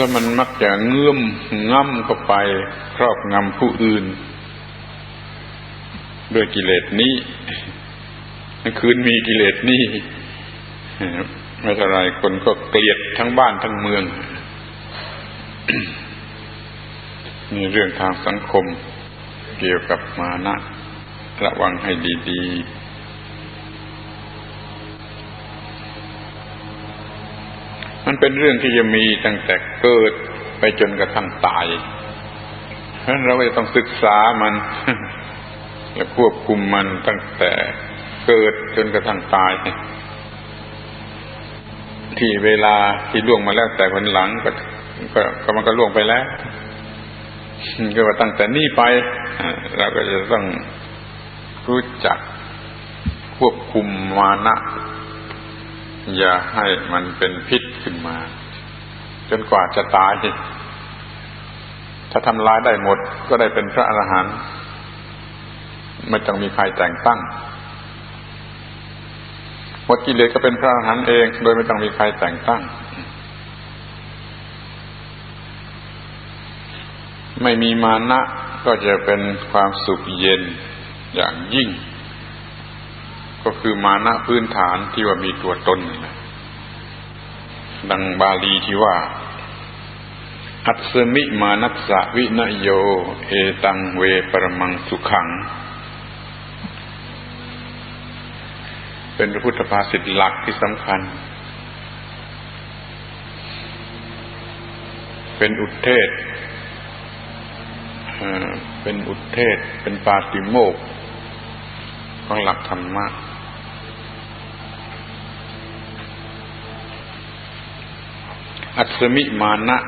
ราะมันมักจะเงื่อมง่ำเข้าไป ครอบงำผู้อื่น ด้วยกิเลสนี้คืนมีกิเลสนี้ไม่เท่าไรคนก็เกลียดทั้งบ้านทั้งเมืองนี่เรื่องทางสังคม เกี่ยวกับมานะ ระวังให้ดี ๆ มันเป็นเรื่องที่จะมีตั้งแต่เกิดไปจนกระทั่งตายเพราะฉะนั้นเราจะต้องศึกษามันและควบคุมมันตั้งแต่เกิดจนกระทั่งตาย ที่เวลาที่ล่วงมาแล้วแต่คนหลังก็ก็ก็มันก็ล่วงไปแล้วก็ว่าตั้งแต่นี้ไปเราก็จะต้องรู้จักควบคุมมานะ อย่าให้มันเป็นพิษขึ้นมา จนกว่าจะตาย ถ้าทำลายได้หมดก็ได้เป็นพระอรหันต์ไม่ต้องมีใครแต่งตั้งหมดกิเลสก็เป็นพระอรหันต์เอง โดยไม่ต้องมีใครแต่งตั้ง ไม่มีมานะก็จะเป็นความสุขเย็นอย่างยิ่ง ก็คือมานะพื้นฐานที่ว่ามีตัวตนนะดังบาลีที่ว่า อัศมิมานัสสะวินโย เอตังเวปรมังสุขัง เป็นพระพุทธภาษิตหลักที่สำคัญ เป็นอุทเทศ เป็นอุทเทศ เป็นปาติโมกของหลักธรรมะ อัศมิมานะ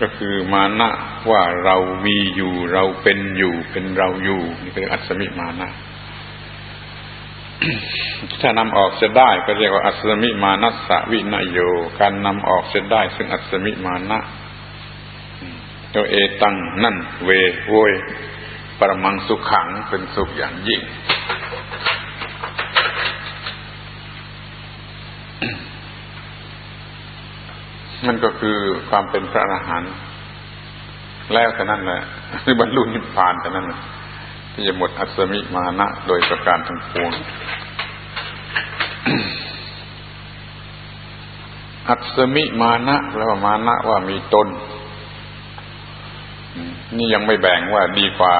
ก็คือมานะว่าเรามีอยู่เราเป็นอยู่เป็นเราอยู่ นี่คืออัศมิมานะถ้านำออกจะได้ก็เรียกว่าอัศมิมานัสสวินโย การนำออกจะได้ ซึ่งอัศมิมานะตัวเอตังนั่น เวโวยปรมังสุขขังเป็นสุขอย่างยิ่ง มันก็คือความเป็นพระอรหันต์แล้วแต่นั่นแหละคือบรรลุนิพพานแต่นั้นที่จะหมดอัศมิมานะโดยประการทั้งปวงอัศมิมานะแปลว่ามานะว่ามีตน นี่ยังไม่แบ่งว่าดีกว่า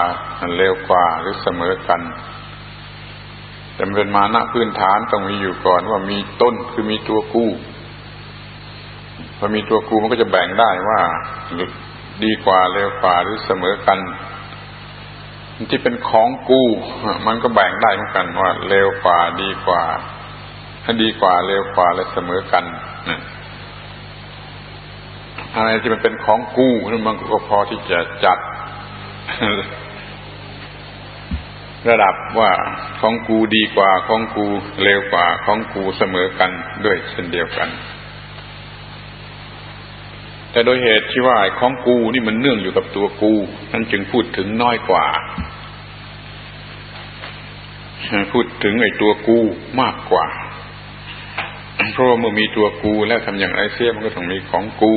เลวกว่าหรือเสมอกันแต่เป็นมานะพื้นฐานต้องมีอยู่ก่อนว่ามีต้นคือมีตัวกู้ พอมีตัวกูมันก็จะแบ่งได้ว่าดีกว่าเลวกว่าหรือเสมอกันที่เป็นของกูมันก็แบ่งได้เหมือนกันว่าเลวกว่าดีกว่าถ้าดีกว่าเลวกว่าและเสมอกันอะไรที่มันเป็นของกูมันก็พอที่จะจัด ระดับว่าของกูดีกว่าของกูเลวกว่าของกูเสมอกันด้วยเช่นเดียวกัน แต่โดยเหตุที่ว่าของกูนี่มันเนื่องอยู่กับตัวกู นั่นจึงพูดถึงน้อยกว่า พูดถึงไอ้ตัวกูมากกว่า เพราะว่าเมื่อมีตัวกูแล้วทำอย่างไรเสียมันก็ต้องมีของกู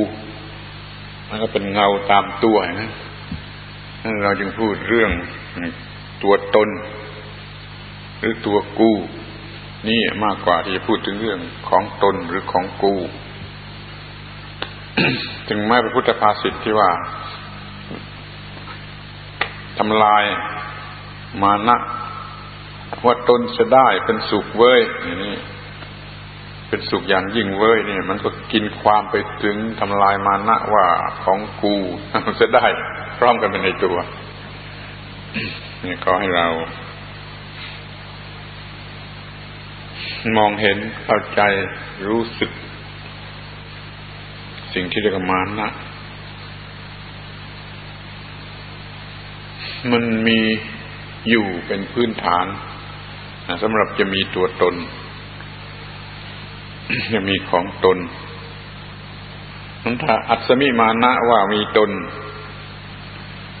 มันก็เป็นเงาตามตัวนะนั่นเราจึงพูดเรื่องตัวตน หรือตัวกู นี่มากกว่าที่จะพูดถึงเรื่องของตนหรือของกู จึงแม้พระพุทธภาษิตที่ว่าทำลายมานะว่าตนจะได้เป็นสุขเว้ยนี่เป็นสุขอย่างยิ่งเว้ยนี่มันก็กินความไปถึงทำลายมานะว่าของกูจะได้ พร้อมกันเป็นในตัวนี่ก็ให้เรา มองเห็นเข้าใจรู้สึก สิ่งที่เรียกมานะ มันมีอยู่เป็นพื้นฐานสำหรับจะมีตัวตน จะมีของตนนั้นถ้าอัศมิมานะว่ามีตน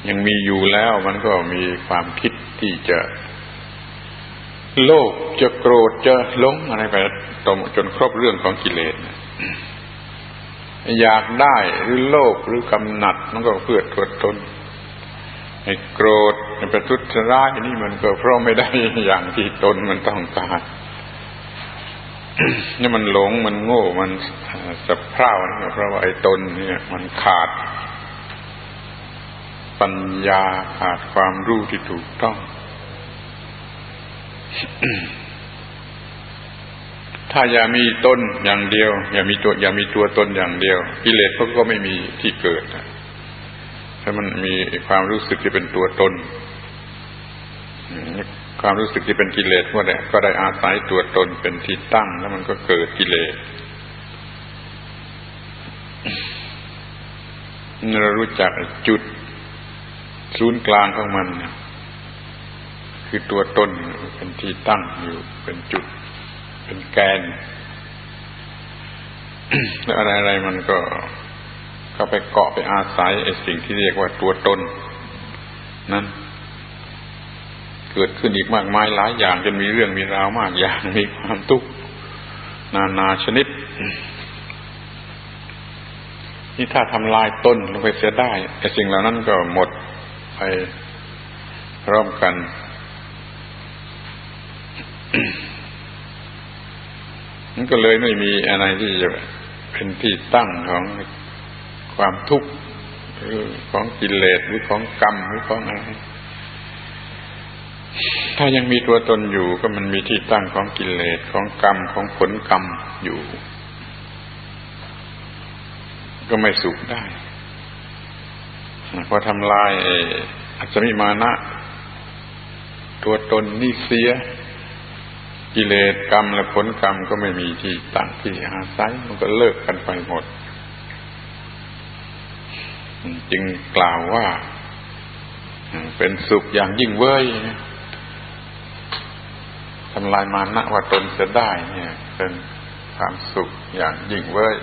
ยังมีอยู่แล้วมันก็มีความคิดที่จะ โลภจะโกรธจะหลงอะไรไปจนครบเรื่องของกิเลส อยากได้หรือโลภหรือกำหนัดมันก็เพื่อตัวตนไอ้โกรธไอ้ประทุษร้ายนี่มันก็เพราะไม่ได้อย่างที่ตนมันต้องการนี่มันหลงมันโง่มันสะเพร่านี่เพราะว่าไอ้ตนเนี่ยมันขาด ปัญญาขาดความรู้ที่ถูกต้อง ถ้าอย่ามีตนอย่างเดียว อย่ามีตัวอย่ามีตัวตนอย่างเดียว กิเลสเขาก็ไม่มีที่เกิดถ้ามันมีความรู้สึกที่เป็นตัวตนความรู้สึกที่เป็นกิเลสก็ได้ก็ได้อาศัยตัวตนเป็นที่ตั้ง แล้วมันก็เกิดกิเลสเรารู้จักจุดศูนย์กลางของมัน คือตัวตนเป็นที่ตั้งอยู่เป็นจุด เป็นแกนแล้วอะไรอะไรมันก็ก็ไปเกาะไปอาศัยไอ้สิ่งที่เรียกว่าตัวตนนั้น เกิดขึ้นอีกมากมายหลายอย่างจนมีเรื่องมีราวมากอย่างมีความทุกข์นานาชนิด นี่ถ้าทำลายต้นลงไปเสียได้ไอ้สิ่งเหล่านั้นก็หมดไปพร้อมกัน มันก็เลยไม่มีอะไรที่จะเป็นที่ตั้งของความทุกข์หรือของกิเลสหรือของกรรมหรือของอะไรถ้ายังมีตัวตนอยู่ก็มันมีที่ตั้งของกิเลสของกรรมของผลกรรมอยู่ ก็ไม่สุขได้พอทำลายอัศมิมานะ ตัวตนนี่เสีย กิเลสกรรมและผลกรรมก็ไม่มีที่ตั้งที่อาศัยมันก็เลิกกันไปหมด จึงกล่าวว่า เป็นสุขอย่างยิ่งเว้ยทำลายมานะว่าตนจะได้ เนี่ย เป็นความสุขอย่างยิ่งเว้ย